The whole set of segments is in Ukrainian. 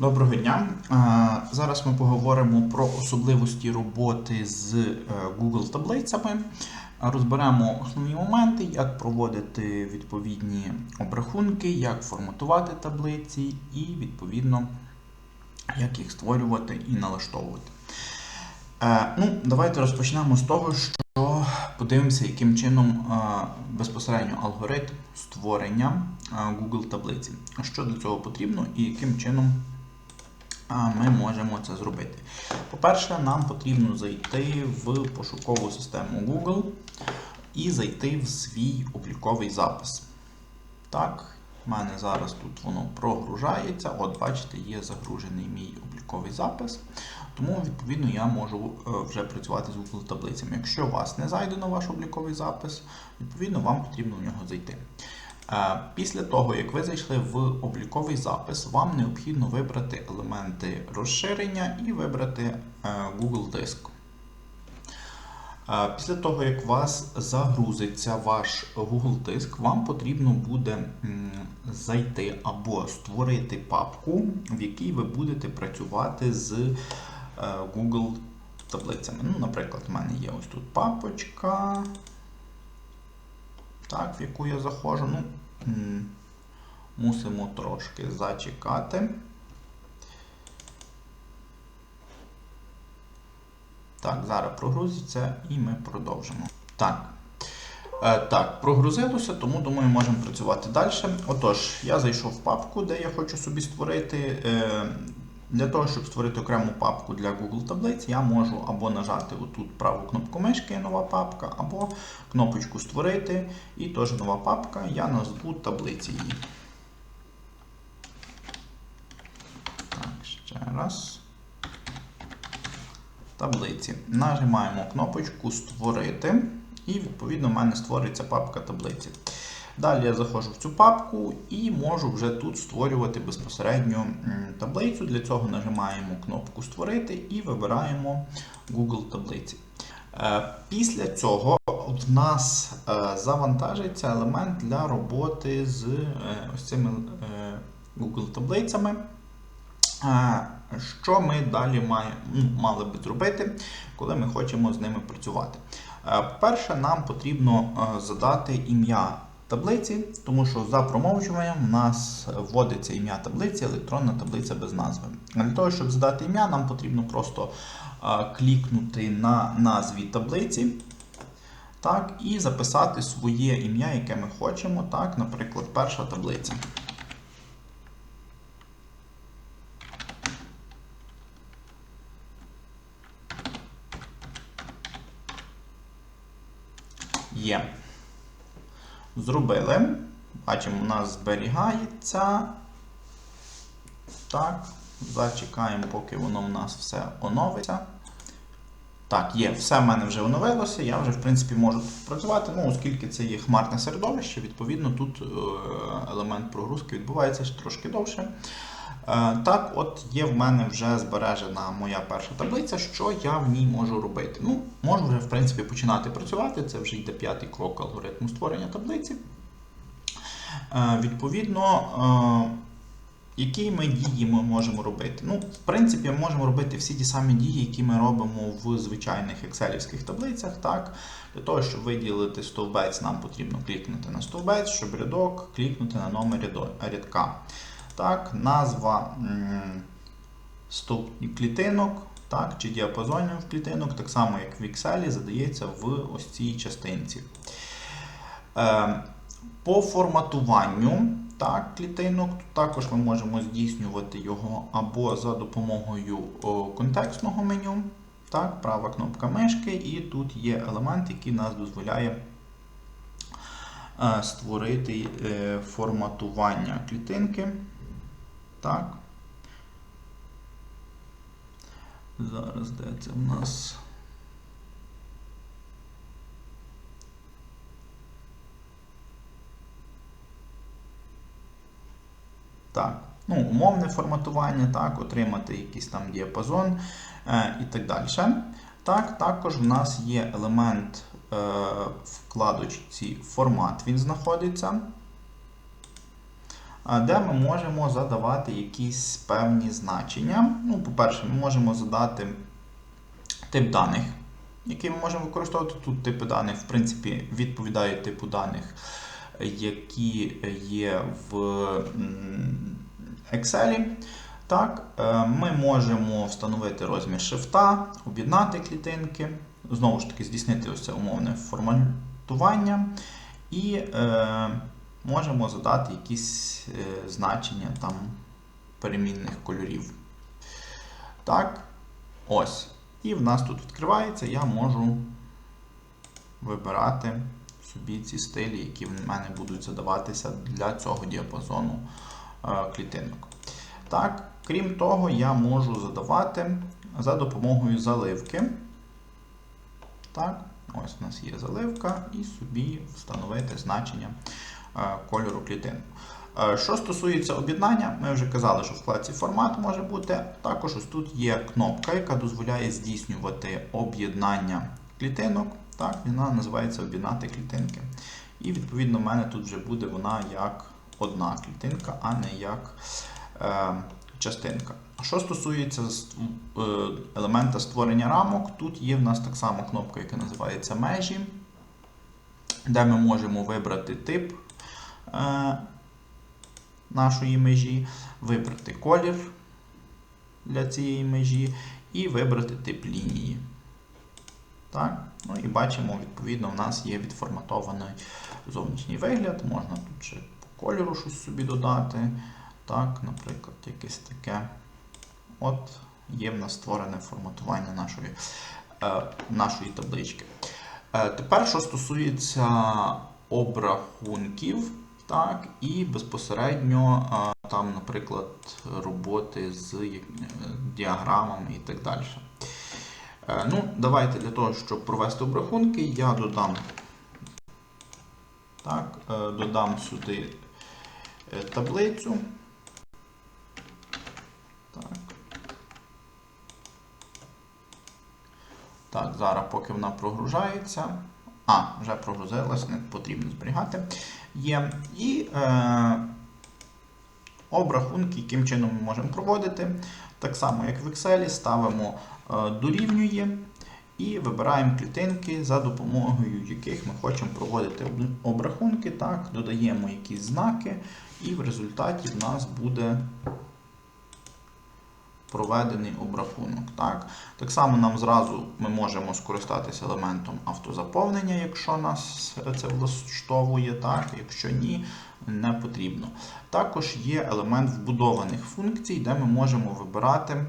Доброго дня. Зараз ми поговоримо про особливості роботи з е, Google таблицями. Розберемо основні моменти, як проводити відповідні обрахунки, як форматувати таблиці і, відповідно, як їх створювати і налаштовувати. Е, Ну, Давайте розпочнемо з того, що подивимося, яким чином е, безпосередньо алгоритм створення Google таблиці. Що для цього потрібно і яким чином ми можемо це зробити. По-перше, нам потрібно зайти в пошукову систему Google і зайти в свій обліковий запис. Так, в мене зараз тут воно прогружається. От, бачите, є загружений мій обліковий запис. Тому, відповідно, я можу е, вже працювати з Google таблицями. Якщо у вас не зайдено ваш обліковий запис, відповідно, вам потрібно в нього зайти. Е, Після того, як ви зайшли в обліковий запис, вам необхідно вибрати елементи розширення і вибрати е, Google Диск. Е, Після того, як у вас загрузиться ваш Google Диск, вам потрібно буде зайти або створити папку, в якій ви будете працювати з Google таблицями. Ну, Наприклад, в мене є ось тут папочка так, в яку я заходжу. Ну, мусимо трошки зачекати. Так, зараз прогрузиться і ми продовжимо. Так. Е, так, прогрузилося, тому думаю, можемо працювати далі. Отож, я зайшов в папку, де я хочу собі створити. Е, для того, щоб створити окрему папку для Google таблиць, я можу або нажати отут праву кнопку мишки нова папка, або кнопочку Створити і теж нова папка. Я назву таблиці її. Так, ще раз. Таблиці. Нажимаємо кнопочку Створити, і, відповідно, в мене створиться папка таблиці. Далі я заходжу в цю папку і можу вже тут створювати безпосередньо таблицю. Для цього нажимаємо кнопку Створити і вибираємо Google таблиці. Е, Після цього в нас е, завантажиться елемент для роботи з е, ось цими Google таблицями. Що ми далі мали би зробити, коли ми хочемо з ними працювати? По-перше, нам потрібно задати ім'я таблиці, тому що за промовчуванням в нас вводиться ім'я таблиці, електронна таблиця без назви. Для того, щоб задати ім'я, нам потрібно просто клікнути на назві таблиці. Так, І записати своє ім'я, яке ми хочемо. Так, Наприклад, перша таблиця. Є. Зробили. Бачимо, у нас зберігається. Так, зачекаємо, поки воно в нас все оновиться. Так, є, все в мене вже оновилося, я вже, в принципі, можу тут працювати, ну, оскільки це є хмарне середовище, відповідно, тут елемент прогрузки відбувається ще трошки довше. Так, от є в мене вже збережена моя перша таблиця, що я в ній можу робити. Ну, Можу вже, в принципі, починати працювати. Це вже йде п'ятий крок алгоритму створення таблиці. Відповідно, які ми дії ми можемо робити? Ну, В принципі, ми можемо робити всі ті самі дії, які ми робимо в звичайних екселівських таблицях. Так? Для того, щоб виділити стовбець, нам потрібно клікнути на стовбець, щоб рядок клікнути на номер рядка. Так, Назва стовп клітинок так, чи діапазонів клітинок, так само, як в Excel, задається в ось цій частинці. Е, По форматуванню так, клітинок також ми можемо здійснювати його або за допомогою контекстного меню. Так, Права кнопка мишки, і тут є елемент, який нас дозволяє е, створити е, форматування клітинки. Так. Зараз де це в нас? Так, ну, умовне форматування, так, отримати якийсь там діапазон е, і так далі. Так, Також в нас є елемент е, вкладочці формат, він знаходиться. Де ми можемо задавати якісь певні значення. Ну, по-перше, ми можемо задати тип даних, який ми можемо використовувати. Тут типи даних, в принципі, відповідають типу даних, які є в Excel. Так, е, ми можемо встановити розмір шрифта, об'єднати клітинки, знову ж таки, здійснити ось це умовне форматування і е, можемо задати якісь е, значення там перемінних кольорів. Так, ось. І в нас тут відкривається, я можу вибирати собі ці стилі, які в мене будуть задаватися для цього діапазону е, клітинок. Так, крім того, я можу задавати за допомогою заливки. Так, ось у нас є заливка, і собі встановити значення кольору клітинок. Е, Що стосується об'єднання, ми вже казали, що в вкладці формат може бути. Також ось тут є кнопка, яка дозволяє здійснювати об'єднання клітинок. Так, Вона називається об'єднати клітинки. І відповідно в мене тут вже буде вона як одна клітинка, а не як е, частинка. Що стосується ст- е, елемента створення рамок, тут є в нас так само кнопка, яка називається межі, де ми можемо вибрати тип е, нашої межі, вибрати колір для цієї межі і вибрати тип лінії. Так? Ну і бачимо, відповідно, в нас є відформатований зовнішній вигляд. Можна тут ще по кольору щось собі додати. Так, наприклад, якесь таке. От є в нас створене форматування нашої, е, нашої таблички. Е, тепер, що стосується обрахунків, так, і безпосередньо там, наприклад, роботи з е, діаграмами і так далі. Е, Ну, давайте для того, щоб провести обрахунки, я додам, так, е, додам сюди таблицю. Так. Так, зараз, поки вона прогружається. А, вже прогрузилась, не потрібно зберігати. Є. І е, обрахунки, яким чином ми можемо проводити. Так само, як в Excel, ставимо е, дорівнює і вибираємо клітинки, за допомогою яких ми хочемо проводити обрахунки. Так, додаємо якісь знаки, і в результаті в нас буде проведений обрахунок. Так? так само нам зразу ми можемо скористатися елементом автозаповнення, якщо нас це влаштовує, так? якщо ні, не потрібно. Також є елемент вбудованих функцій, де ми можемо вибирати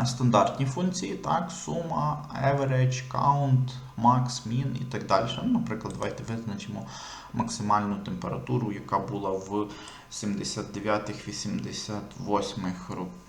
е, стандартні функції, так, сума, average, count, max, min і так далі. Наприклад, давайте визначимо максимальну температуру, яка була в 79-88 роках.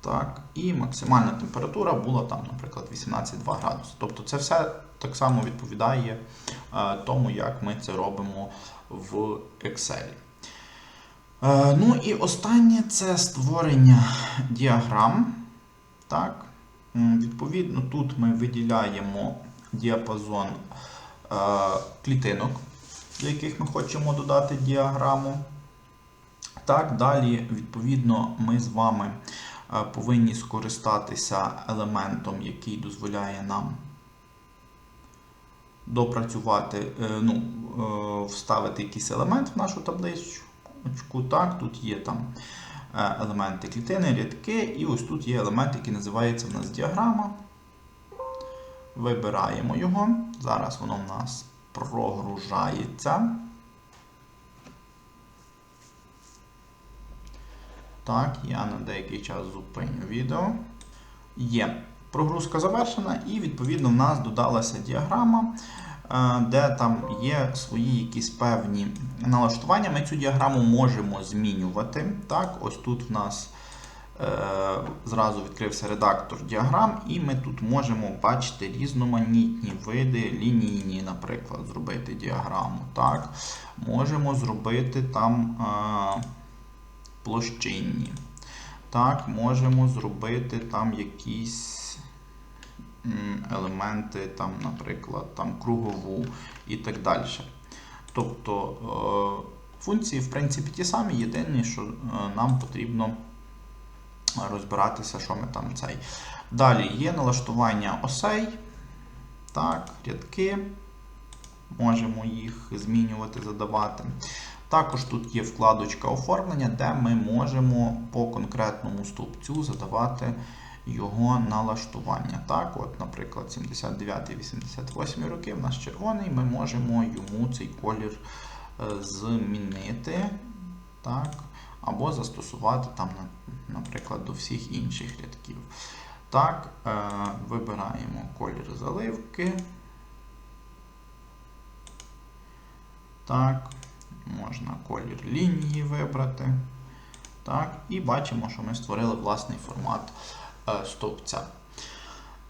Так, і максимальна температура була там, наприклад, 18,2 градуси. Тобто це все так само відповідає е, тому, як ми це робимо в Excel. Е, ну і останнє це створення діаграм. Так. Відповідно, тут ми виділяємо діапазон е, клітинок, до яких ми хочемо додати діаграму. Так, далі, відповідно, ми з вами е, повинні скористатися елементом, який дозволяє нам допрацювати, е, ну, е, вставити якийсь елемент в нашу табличку. Так, тут є там елементи клітини, рядки, і ось тут є елемент, який називається в нас діаграма. Вибираємо його. Зараз воно в нас прогружається. Так, я на деякий час зупиню відео. Є. Прогрузка завершена, і відповідно в нас додалася діаграма, е, де там є свої якісь певні налаштування. Ми цю діаграму можемо змінювати. Так, Ось тут в нас е, зразу відкрився редактор діаграм, і ми тут можемо бачити різноманітні види лінійні, наприклад, зробити діаграму. Так, Можемо зробити там. Е, площинні. Так, можемо зробити там якісь елементи, там, наприклад, там кругову і так далі. Тобто е, функції, в принципі, ті самі, єдине, що е, нам потрібно розбиратися, що ми там цей. Далі є налаштування осей. Так, рядки. Можемо їх змінювати, задавати. Також тут є вкладочка оформлення, де ми можемо по конкретному стовпцю задавати його налаштування. Так, от, наприклад, 79-88 роки в нас червоний, ми можемо йому цей колір е, змінити. Так, або застосувати там, наприклад, до всіх інших рядків. Так, е, вибираємо колір заливки. Так, можна колір лінії вибрати. Так, і бачимо, що ми створили власний формат е, стовпця.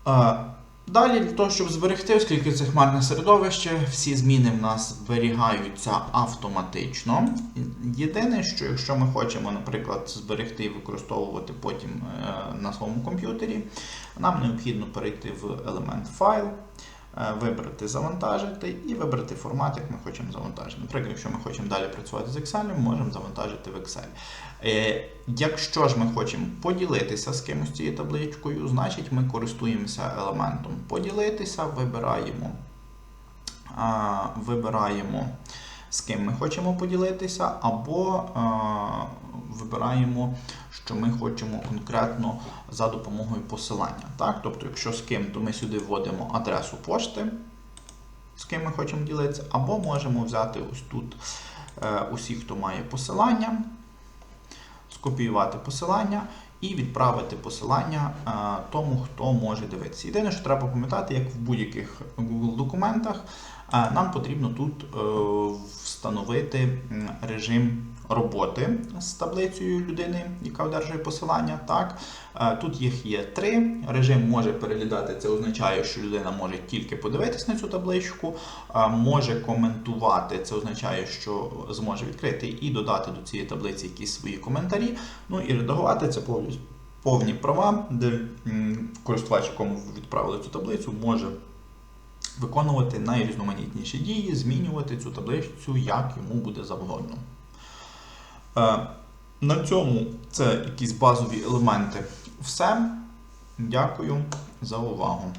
Е, Далі, для того, щоб зберегти, оскільки це хмарне середовище, всі зміни в нас зберігаються автоматично. Єдине, що якщо ми хочемо, наприклад, зберегти і використовувати потім е, на своєму комп'ютері, нам необхідно перейти в елемент файл, вибрати завантажити і вибрати формат, як ми хочемо завантажити. Наприклад, якщо ми хочемо далі працювати з Excel, ми можемо завантажити в Excel. Е, Якщо ж ми хочемо поділитися з кимось цією табличкою, значить ми користуємося елементом поділитися, вибираємо, вибираємо з ким ми хочемо поділитися, або а, вибираємо, що ми хочемо конкретно за допомогою посилання. Так? Тобто, якщо з ким, то ми сюди вводимо адресу пошти, з ким ми хочемо ділитися, або можемо взяти ось тут е, усіх, хто має посилання скопіювати посилання і відправити посилання е, тому, хто може дивитися. Єдине, що треба пам'ятати, як в будь-яких Google документах, е, нам потрібно тут е, встановити режим роботи з таблицею людини, яка одержує посилання. Так, Е, Тут їх є три. Режим може переглядати, це означає, що людина може тільки подивитись на цю табличку, може коментувати, це означає, що зможе відкрити і додати до цієї таблиці якісь свої коментарі. Ну і редагувати це повністю повні права, де користувач, якому ви відправили цю таблицю, може виконувати найрізноманітніші дії, змінювати цю таблицю, як йому буде завгодно. Е, На цьому це якісь базові елементи. Все. Дякую за увагу.